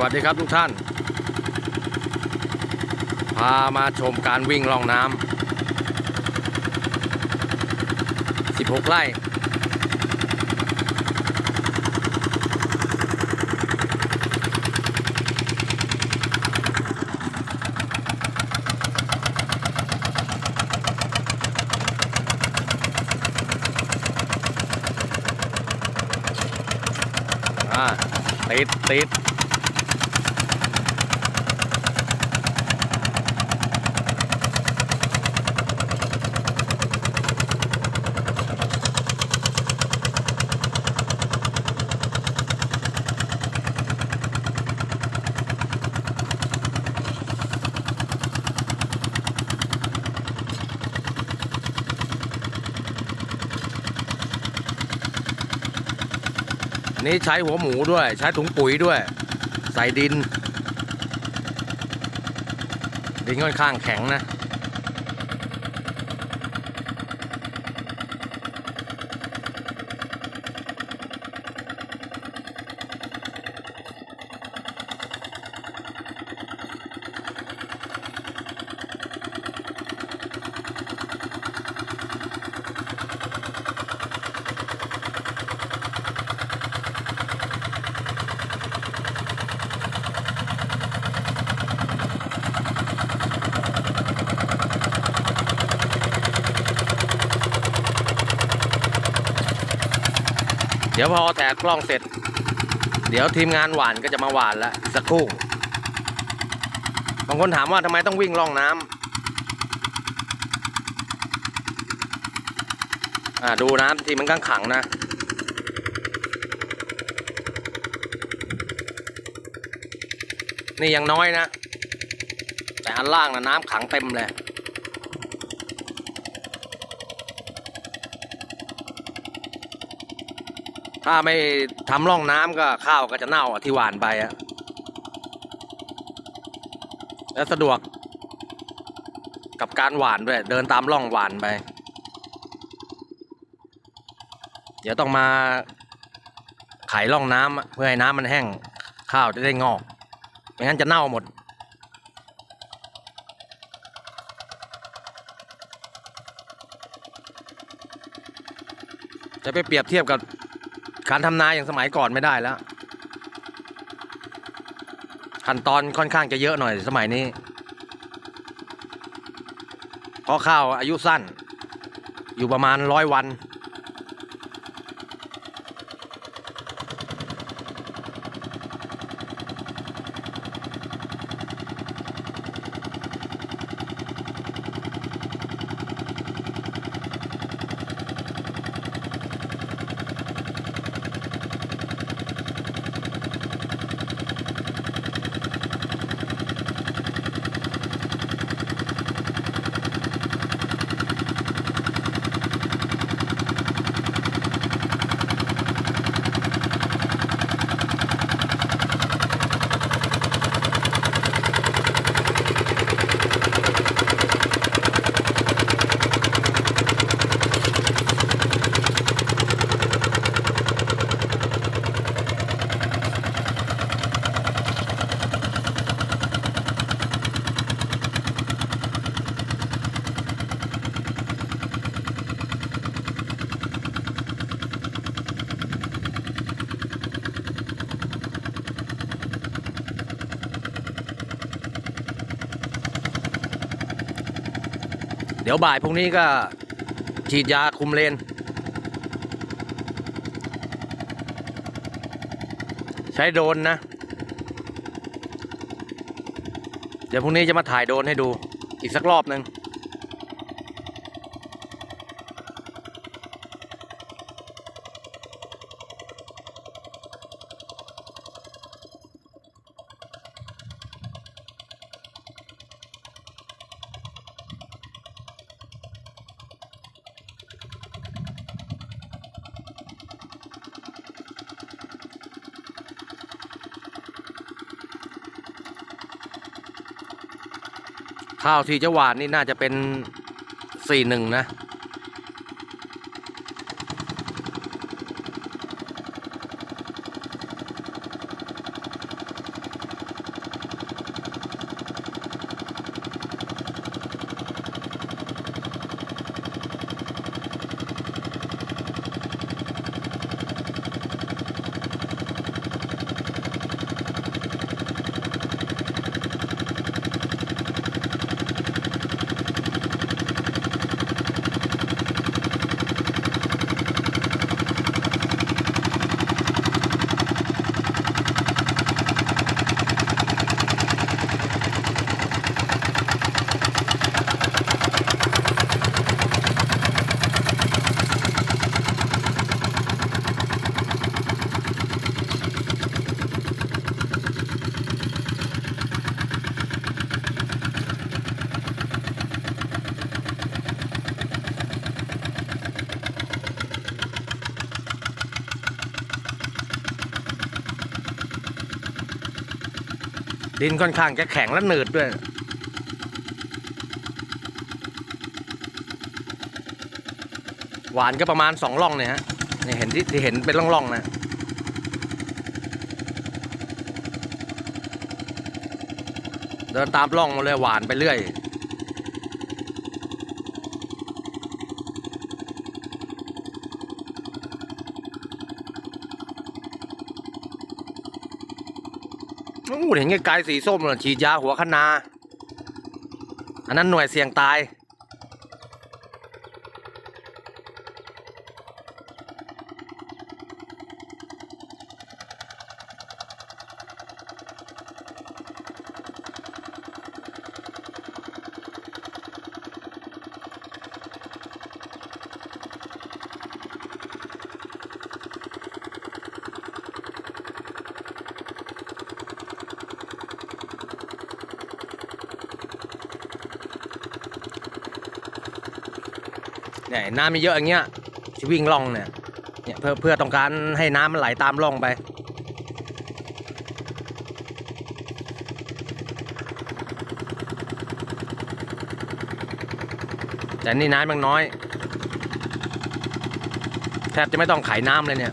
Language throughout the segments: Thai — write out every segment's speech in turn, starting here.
วัสดีครับทุกท่าน พามาชมการวิ่งล่องน้ำ 16 ไร่ อ่า ติดติด นี้ใช้หัวหมูด้วย ใช้ถุงปุ๋ยด้วย ใส่ดิน ดินค่อนข้างแข็งนะ เดี๋ยวพอแตกกล้องเสร็จ เดี๋ยวทีมงานหวานก็จะมาหวานแล้วสักครู่บางคนถามว่าทำไมต้องวิ่งล่องน้ำอ่าดูน้ำที่มันข้างขังนะนี่ยังน้อยนะ แต่อันล่างนะน้ำขังเต็มเลย ถ้าไม่ทำร่องน้ำก็ข้าวก็จะเน่าที่หวานไปอะและสะดวกกับการหวานด้วย เดินตามร่องหวานไป เดี๋ยวต้องมาไขร่องน้ำเพื่อให้น้ำมันแห้งข้าวจะได้งอก ไม่งั้นจะเน่าหมด จะไปเปรียบเทียบกับ การทำนาอย่างสมัยก่อนไม่ได้แล้ว ขั้นตอนค่อนข้างจะเยอะหน่อยสมัยนี้เพราะข้าวอายุสั้น อยู่ประมาณร้อยวัน ยวบ่ายพรุ่งนี้ก็ฉีดยาคุมเลน ใช้โดนนะ เดี๋ยวพรุ่งนี้จะมาถ่ายโดนให้ดูอีกสักรอบหนึ่ง ข้าวที่จะหวานนี่น่าจะเป็นสี่หนึ่งนะ ดินค่อนข้างจะแข็งและหนืดด้วย หวานก็ประมาณสองร่องเนี่ยฮะเนี่ยเห็นที่ที่เห็นเป็นร่องๆนะเดินตามร่องมาเลยหวานไปเรื่อย มูเห็นไกลๆสีส้มเลยฉีดยาหัวคะนา อันนั้นหน่วยเสี่ยงตาย เนี่ยน้ำมีเยอะอย่างเงี้ยวิ่งล่องเนี่ยเนี่ยเพื่อเพื่อต้องการให้น้ำมันไหลตามล่องไป แต่นี่น้ำมันน้อย แทบจะไม่ต้องไขน้ำเลยเนี่ย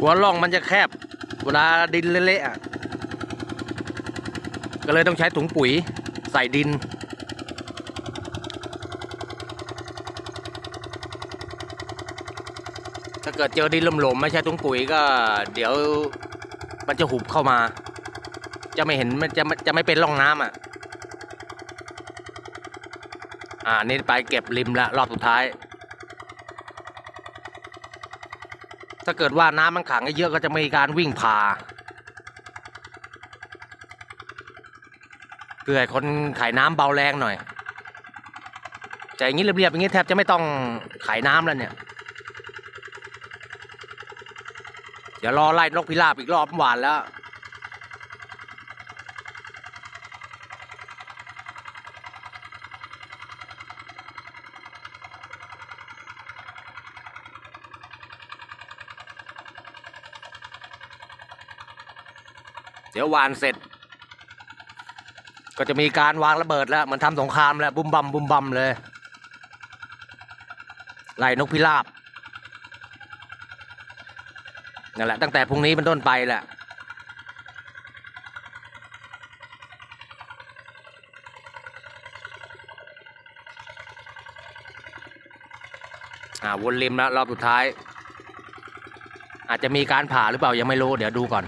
หัวร่องมันจะแคบ เวลาดินเละๆก็เลยต้องใช้ถุงปุ๋ยใส่ดิน ถ้าเกิดเจอดินหลมๆไม่ใช่ถุงปุ๋ยก็ เดี๋ยวมันจะหุบเข้ามา จะไม่เห็นมันจะจะไม่เป็นร่องน้ำอะอ่านี่ไปเก็บริมละรอบสุดท้าย ถ้าเกิดว่าน้ำมันขังเยอะก็จะมีการวิ่งผ่าเพื่อคนขายน้ำเบาแรงหน่อยแต่อย่างนี้เรียบๆอย่างนี้แทบจะไม่ต้องขายน้ำแล้วเนี่ยเดี๋ยวรอไล่นกพิราบอีกรอบหวานแล้ว เดี๋ยวหวานเสร็จ ก็จะมีการวางระเบิดแล้วเหมันทำสงครามแล้ว บุมบัมบุมบัมเลย ไล่นกพิราบนั่นแหละตั้งแต่พรุ่งนี้เป็นต้นไปแหละอ่าวนริมแล้วรอบสุดท้าย อาจจะมีการผ่าหรือเปล่ายังไม่รู้ เดี๋ยวดูก่อน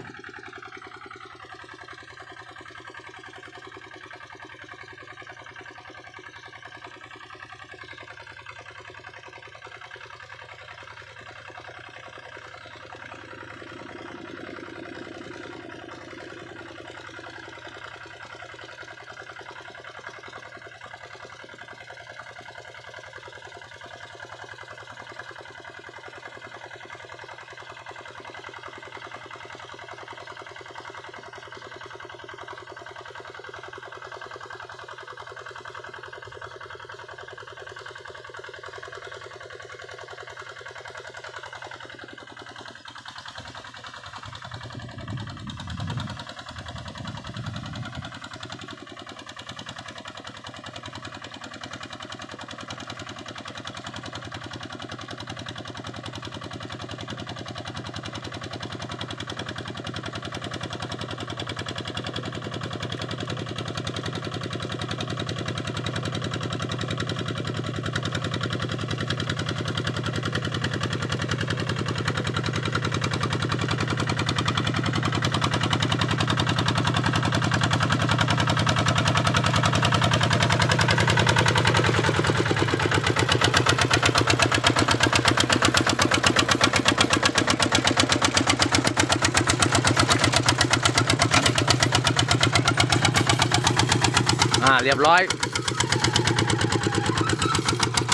่าเรียบร้อย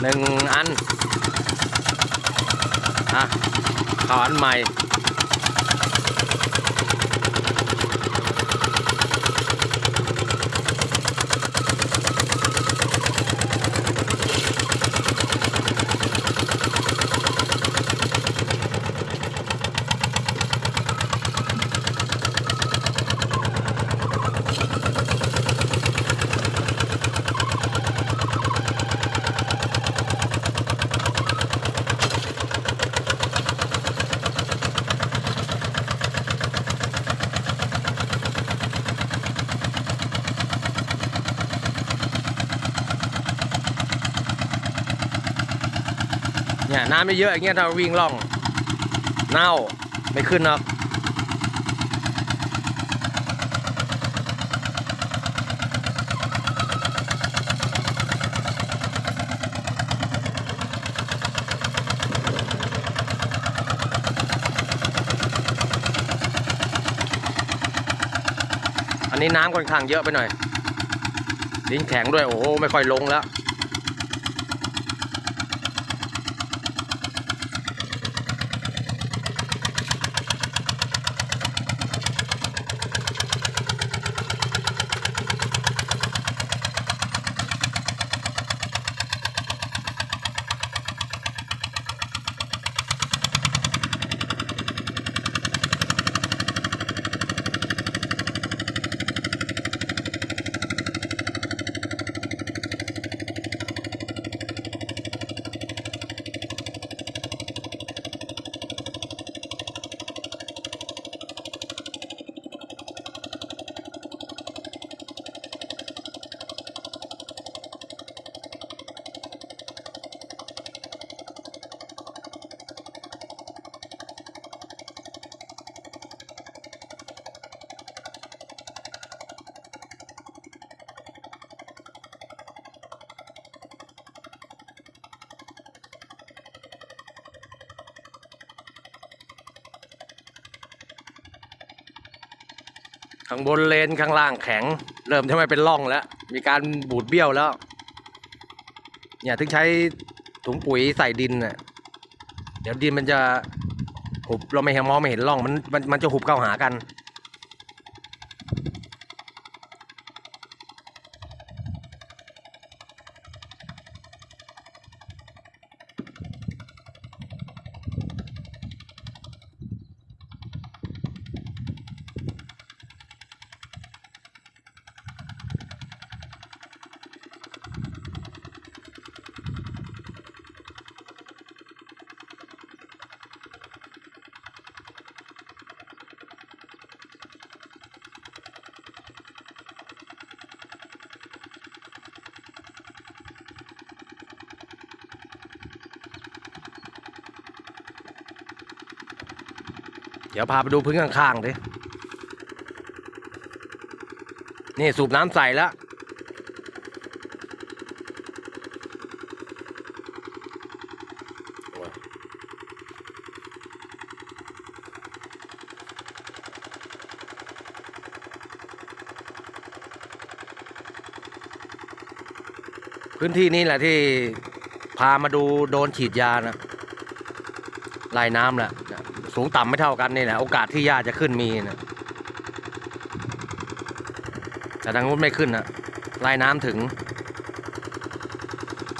หนึ่งอันอะเข้าอันใหม่ น้ำไม่เยอะอย่างเงี้ยถ้าวิ่งล่อง เน่าไม่ขึ้นหรอกอันนี้น้ำค่อนข้างเยอะไปหน่อย ลิ้นแข็งด้วยโอ้โหไม่ค่อยลงแล้ว ข้างบนเลนข้างล่างแข็ง เริ่มทำไมเป็นร่องแล้ว มีการบูดเบี้ยวแล้ว เนี่ยถึงใช้ถุงปุ๋ยใส่ดินน่ะเดี๋ยวดินมันจะหุบเราไม่เห็นมองไม่เห็นร่องมันมันมันจะหุบเข้าหากัน เดี๋ยวพาไปดูพื้นข้างๆดินี่สูบน้ำใส่แล้วพื้นที่นี้แหละที่พามาดูโดนฉีดยานะลายน้ำแหละ สูงต่ำไม่เท่ากันนี่แหละโอกาสที่หญ้าจะขึ้นมีนะแต่ทางนู้นไม่ขึ้นนะลายน้ำถึง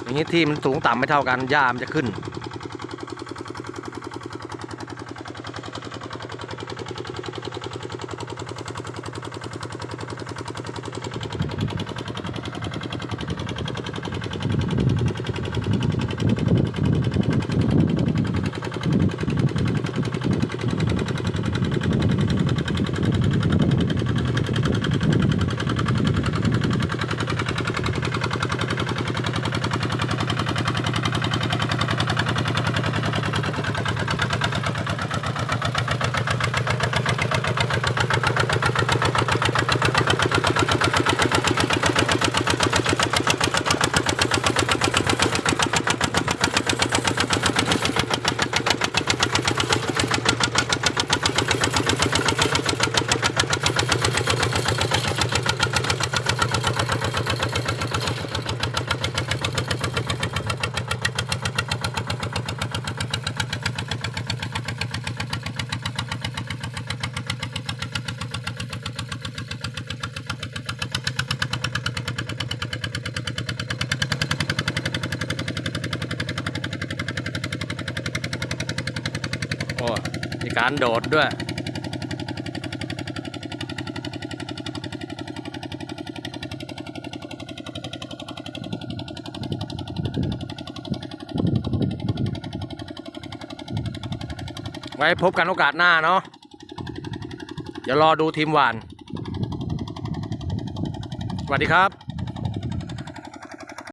อย่างนี้ที่มันสูงต่ำไม่เท่ากันหญ้ามันจะขึ้น การโดดด้วย ไว้พบกันโอกาสหน้าเนาะเดี๋ยวรอดูทีมหวานสวัสดีครับ